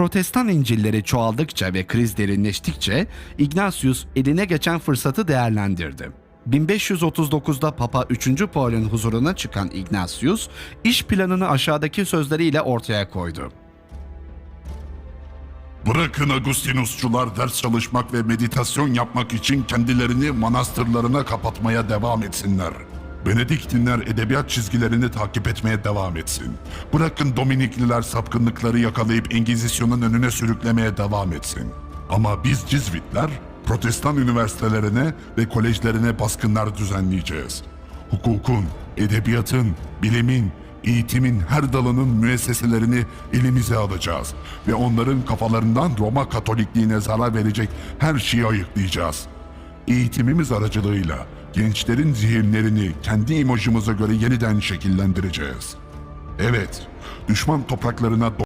Protestan İncil'leri çoğaldıkça ve kriz derinleştikçe Ignatius eline geçen fırsatı değerlendirdi. 1539'da Papa 3. Paul'ün huzuruna çıkan Ignatius, iş planını aşağıdaki sözleriyle ortaya koydu. Bırakın Agustinusçular ders çalışmak ve meditasyon yapmak için kendilerini manastırlarına kapatmaya devam etsinler. Benediktinler edebiyat çizgilerini takip etmeye devam etsin. Bırakın Dominikliler sapkınlıkları yakalayıp Engizisyon'un önüne sürüklemeye devam etsin. Ama biz Cizvitler Protestan üniversitelerine ve kolejlerine baskınlar düzenleyeceğiz. Hukukun, edebiyatın, bilimin, eğitimin her dalının müesseselerini elimize alacağız ve onların kafalarından Roma Katolikliğine zarar verecek her şeyi ayıklayacağız. Eğitimimiz aracılığıyla gençlerin zihinlerini kendi imajımıza göre yeniden şekillendireceğiz. Evet, düşman topraklarına